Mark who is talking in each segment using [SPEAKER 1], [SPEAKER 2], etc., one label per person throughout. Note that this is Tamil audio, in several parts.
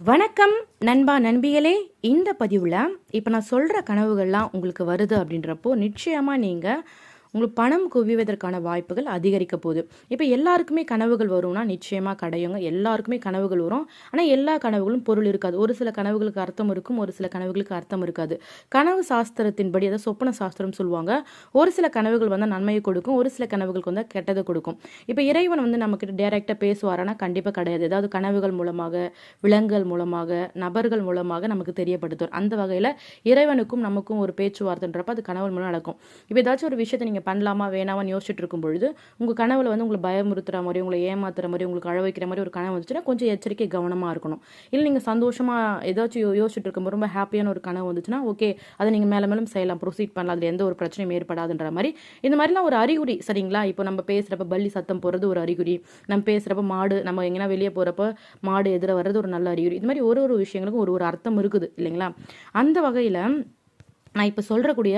[SPEAKER 1] வணக்கம் நண்பா நண்பிகளே. இந்த பதிவில் இப்போ நான் சொல்கிற கனவுகள்லாம் உங்களுக்கு வருது அப்படின்றப்போ நிச்சயமாக நீங்கள் உங்களுக்கு பணம் குவிவதற்கான வாய்ப்புகள் அதிகரிக்க போகுது. இப்போ எல்லாருக்குமே கனவுகள் வரும்னா நிச்சயமாக கிடையுங்க. எல்லாருக்குமே கனவுகள் வரும். ஆனால் எல்லா கனவுகளும் பொருள் இருக்காது. ஒரு சில கனவுகளுக்கு அர்த்தம் இருக்கும் ஒரு சில கனவுகளுக்கு அர்த்தம் இருக்காது. கனவு சாஸ்திரத்தின்படி அதாவது சொப்பன சாஸ்திரம் சொல்லுவாங்க ஒரு சில கனவுகள் வந்து நன்மையை கொடுக்கும் ஒரு சில கனவுகளுக்கு வந்து கெட்டதை கொடுக்கும். இப்போ இறைவன் வந்து நம்மக்கிட்ட டேரெக்டாக பேசுவாரானா கண்டிப்பாக கிடையாது. ஏதாவது கனவுகள் மூலமாக விலங்குகள் மூலமாக நபர்கள் மூலமாக நமக்கு தெரியப்படுத்துவார். அந்த வகையில் இறைவனுக்கும் நமக்கும் ஒரு பேச்சுவார்த்தைன்றப்ப அது கனவு மூலம் நடக்கும். இப்போ ஏதாச்சும் ஒரு விஷயத்தை நீங்கள் பண்ணலாமா வேணாமான்னு யோசிச்சுட்டு இருக்கும் பொழுது உங்கள் கனவில் வந்து உங்களை பயமுறுத்துற மாதிரி உங்களை ஏமாத்துற மாதிரி உங்களுக்கு அழ வைக்கிற மாதிரி ஒரு கனவு வந்துச்சுன்னா கொஞ்சம் எச்சரிக்கை கவனமாக இருக்கணும். இல்லை நீங்கள் சந்தோஷமாக ஏதாச்சும் யோ- யோசிச்சுட்டு இருக்கும்போது ரொம்ப ஹாப்பியான ஒரு கனவு வந்துச்சுன்னா ஓகே அதை நீங்கள் மேலே மேலும் செய்யலாம் ப்ரொசீட் பண்ணலாம் அதில் எந்த ஒரு பிரச்சனையும் ஏற்படாதுன்ற மாதிரி. இந்த மாதிரிலாம் ஒரு அறிகுறி சரிங்களா? இப்போ நம்ம பேசுகிறப்ப பள்ளி சத்தம் போகிறது ஒரு அறிகுறி நம்ம பேசுகிறப்ப மாடு நம்ம எங்கேனா வெளியே போகிறப்ப மாடு எதிர வர்றது ஒரு நல்ல அறிகுறி இது மாதிரி ஒரு ஒரு விஷயங்களுக்கும் ஒரு ஒரு அர்த்தம் இருக்குது இல்லைங்களா? அந்த வகையில் நான் இப்போ சொல்கிறக்கூடிய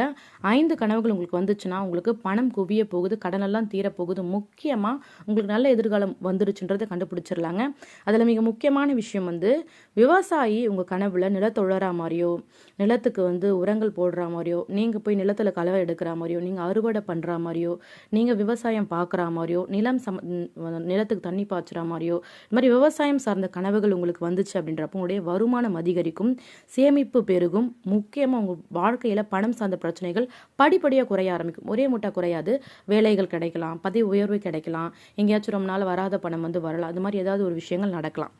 [SPEAKER 1] ஐந்து கனவுகள் உங்களுக்கு வந்துச்சுன்னா உங்களுக்கு பணம் குவிய போகுது கடனெல்லாம் தீரப் போகுது. முக்கியமாக உங்களுக்கு நல்ல எதிர்காலம் வந்துருச்சுன்றதை கண்டுபிடிச்சிடலாங்க. அதில் மிக முக்கியமான விஷயம் வந்து விவசாயி உங்கள் கனவில் நிலத்தை மாதிரியோ நிலத்துக்கு வந்து உரங்கள் போடுற மாதிரியோ நீங்கள் போய் நிலத்தில் கலவை எடுக்கிற மாதிரியோ நீங்கள் அறுவடை பண்ணுற மாதிரியோ நீங்கள் விவசாயம் பார்க்குற மாதிரியோ நிலம் சம நிலத்துக்கு தண்ணி பாய்ச்சுற மாதிரியோ இது மாதிரி விவசாயம் சார்ந்த கனவுகள் உங்களுக்கு வந்துச்சு அப்படின்றப்போ உங்களுடைய வருமானம் அதிகரிக்கும் சேமிப்பு பெருகும். முக்கியமாக உங்கள் வாழ்க்கை வாழ்க்கையில் பணம் சார்ந்த பிரச்சனைகள் படிப்படியாக குறைய ஆரம்பிக்கும். ஒரே முட்டா குறையாது. வேலைகள் கிடைக்கலாம் பதவி உயர்வு கிடைக்கலாம். எங்கேயாச்சும் ரொம்ப நாள் வராத பணம் வந்து வரலாம். அது மாதிரி ஏதாவது ஒரு விஷயங்கள் நடக்கலாம்.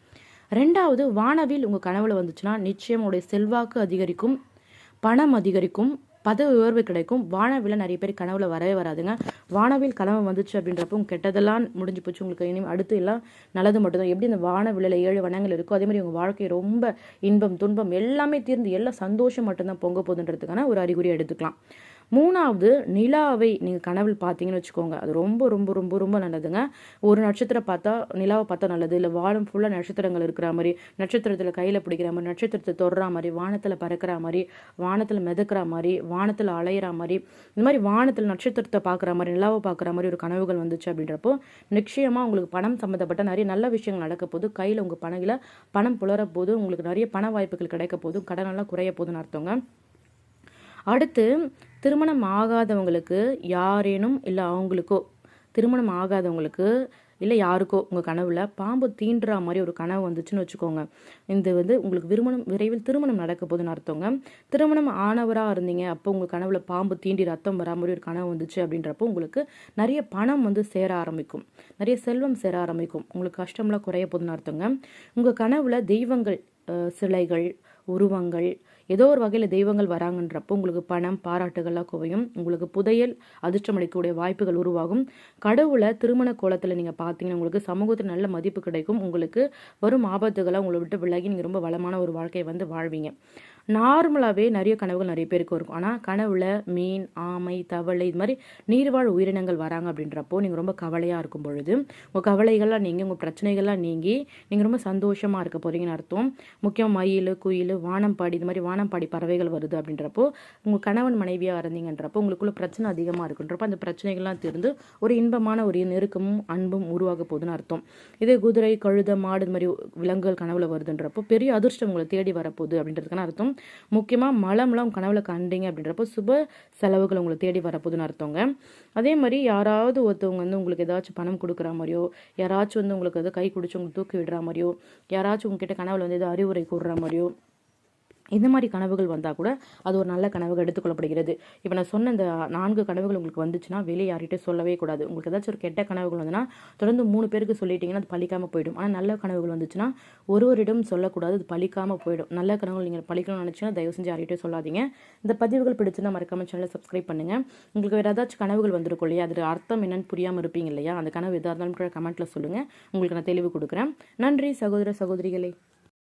[SPEAKER 1] ரெண்டாவது வானவில் உங்கள் கனவுல வந்துச்சுன்னா நிச்சயம் உங்களுடைய செல்வாக்கு அதிகரிக்கும் பணம் அதிகரிக்கும் பதவி உயர்வு கிடைக்கும். வானவில நிறைய பேர் கனவுல வரவே வராதுங்க. வானவில் கனவு வந்துச்சு அப்படின்றப்போ கெட்டதெல்லாம் முடிஞ்சு போச்சு. உங்களுக்கு இனி அடுத்து எல்லாம் நல்லது மட்டும்தான். எப்படி இந்த வானவிலையில் ஏழு வனங்கள் இருக்கோ அதே மாதிரி உங்கள் வாழ்க்கை ரொம்ப இன்பம் துன்பம் எல்லாமே தீர்ந்து எல்லாம் சந்தோஷம் மட்டும்தான் பொங்க போகுதுன்றதுக்கான ஒரு அறிகுறி எடுத்துக்கலாம். மூணாவது நிலாவை நீங்கள் கனவில் பார்த்தீங்கன்னு வச்சுக்கோங்க. அது ரொம்ப ரொம்ப ரொம்ப ரொம்ப நல்லதுங்க. ஒரு நட்சத்திரம் பார்த்தா நிலாவை பார்த்தா நல்லது. இல்லை வானம் ஃபுல்லாக நட்சத்திரங்கள் இருக்கிற மாதிரி நட்சத்திரத்தில் கையில் பிடிக்கிற மாதிரி நட்சத்திரத்தை தொடுற மாதிரி வானத்தில் பறக்கிற மாதிரி வானத்தில் மிதக்கிற மாதிரி வானத்தில் அலையிற மாதிரி இந்த மாதிரி வானத்தில் நட்சத்திரத்தை பார்க்குற மாதிரி நிலாவை பார்க்குற மாதிரி ஒரு கனவுகள் வந்துச்சு அப்படின்றப்போ நிச்சயமாக உங்களுக்கு பணம் சம்மந்தப்பட்ட நிறைய நல்ல விஷயங்கள் நடக்க போது கையில் உங்கள் பணகில் பணம் புலர போது உங்களுக்கு நிறைய பண வாய்ப்புகள் கிடைக்க போதும் கடனெல்லாம் குறைய போதுன்னு அர்த்தங்க. அடுத்து திருமணம் ஆகாதவங்களுக்கு யாரேனும் இல்லை அவங்களுக்கோ திருமணம் ஆகாதவங்களுக்கு இல்லை யாருக்கோ உங்கள் கனவில் பாம்பு தீண்டுற மாதிரி ஒரு கனவு வந்துச்சுன்னு வச்சுக்கோங்க. இது வந்து உங்களுக்கு விருமணம் விரைவில் திருமணம் நடக்க போதுன்னு அர்த்தங்க. திருமணம் ஆனவராக இருந்தீங்க அப்போ உங்கள் கனவில் பாம்பு தீண்டி ரத்தம் வரா மாதிரி ஒரு கனவு வந்துச்சு அப்படின்றப்போ உங்களுக்கு நிறைய பணம் வந்து சேர ஆரம்பிக்கும். நிறைய செல்வம் சேர ஆரம்பிக்கும். உங்களுக்கு கஷ்டம்லாம் குறைய போதுன்னு அர்த்தங்க. உங்கள் கனவில் தெய்வங்கள் சிலைகள் உருவங்கள் ஏதோ ஒரு வகையில் தெய்வங்கள் வராங்கன்றப்போ உங்களுக்கு பணம் பாராட்டுகள்லாம் குவையும். உங்களுக்கு புதையல் அதிர்ஷ்டம் அளிக்கக்கூடிய வாய்ப்புகள் உருவாகும். கடவுளை திருமண கோலத்தில் நீங்கள் பார்த்தீங்கன்னா உங்களுக்கு சமூகத்தில் நல்ல மதிப்பு கிடைக்கும். உங்களுக்கு வரும் ஆபத்துகளை உங்களை விட்டு விலகி நீங்கள் ரொம்ப வளமான ஒரு வாழ்க்கையை வந்து வாழ்வீங்க. நார்மலாகவே நிறைய கனவுகள் நிறைய பேருக்கு இருக்கும். ஆனால் கனவுல மீன் ஆமை தவளை இது மாதிரி நீர்வாழ் உயிரினங்கள் வராங்க அப்படின்றப்போ நீங்கள் ரொம்ப கவலையாக இருக்கும் பொழுது உங்கள் கவலைகள்லாம் நீங்கள் உங்கள் பிரச்சனைகள்லாம் நீங்கி நீங்கள் ரொம்ப சந்தோஷமாக இருக்க போறீங்கன்னு அர்த்தம். முக்கியம் மயில் குயில் வானம்பாடி இது மாதிரி வானம்பாடி பறவைகள் வருது அப்படின்றப்போ உங்கள் கணவன் மனைவியாக இருந்தீங்கன்றப்போ உங்களுக்குள்ள பிரச்சனை அதிகமாக இருக்குன்றப்போ அந்த பிரச்சனைகள்லாம் தீர்ந்து ஒரு இன்பமான ஒரு நெருக்கமும் அன்பும் உருவாக போகுதுன்னு அர்த்தம். இதே குதிரை கழுத மாடு இது மாதிரி விலங்குகள் கனவுல வருதுன்றப்போ பெரிய அதிர்ஷ்டம் உங்களை தேடி வரப்போகுது அப்படின்றதுக்கான அர்த்தம். முக்கியமாக மலம்லாம் உங்கள் கனவுல கண்டீங்க அப்படின்றப்போ சுப செலவுகள் உங்களை தேடி வரப்போதுன்னு அர்த்தங்க. அதே மாதிரி யாராவது ஒருத்தவங்க வந்து உங்களுக்கு ஏதாச்சும் பணம் கொடுக்குற மாதிரியோ யாராச்சும் வந்து உங்களுக்கு வந்து கை குடிச்சு உங்களுக்கு தூக்கி விடுற மாதிரியோ யாராச்சும் உங்ககிட்ட கனவுல வந்து ஏதோ அறிவுரை கூடுற மாதிரியோ இந்த மாதிரி கனவுகள் வந்தால் கூட அது ஒரு நல்ல கனவுகள் எடுத்துக்கொள்ளப்படுகிறது. இப்போ நான் சொன்ன இந்த நான்கு கனவுகள் உங்களுக்கு வந்துச்சுன்னா வெளியே யார்கிட்ட சொல்லவே கூடாது. உங்களுக்கு ஏதாச்சும் ஒரு கெட்ட கனவுகள் வந்துன்னா தொடர்ந்து மூணு பேருக்கு சொல்லிட்டீங்கன்னா அது பழிக்காமல் போயிடும். ஆனால் நல்ல கனவுகள் வந்துச்சுன்னா ஒருவரிடம் சொல்லக்கூடாது அது பழிக்காமல் போயிடும். நல்ல கனவுகள் நீங்கள் பழிக்கணும்னு நினச்சிங்கன்னா தயவு செஞ்சு யார்கிட்டையும் சொல்லாதீங்க. இந்த பதிவுகள் பிடிச்சிருந்தால் மறக்காம சேனலை சப்ஸ்கிரைப் பண்ணுங்கள் உங்களுக்கு வேறு ஏதாச்சும் கனவுகள் வந்திருக்கும் இல்லையா? அது அர்த்தம் என்னன்னு புரியாமல் இருப்பீங்க இல்லையா? அந்த கனவு எதாக இருந்தாலும் கூட கமெண்ட்டில் சொல்லுங்கள் உங்களுக்கு நான் தெளிவு கொடுக்குறேன். நன்றி சகோதர சகோதரிகளே.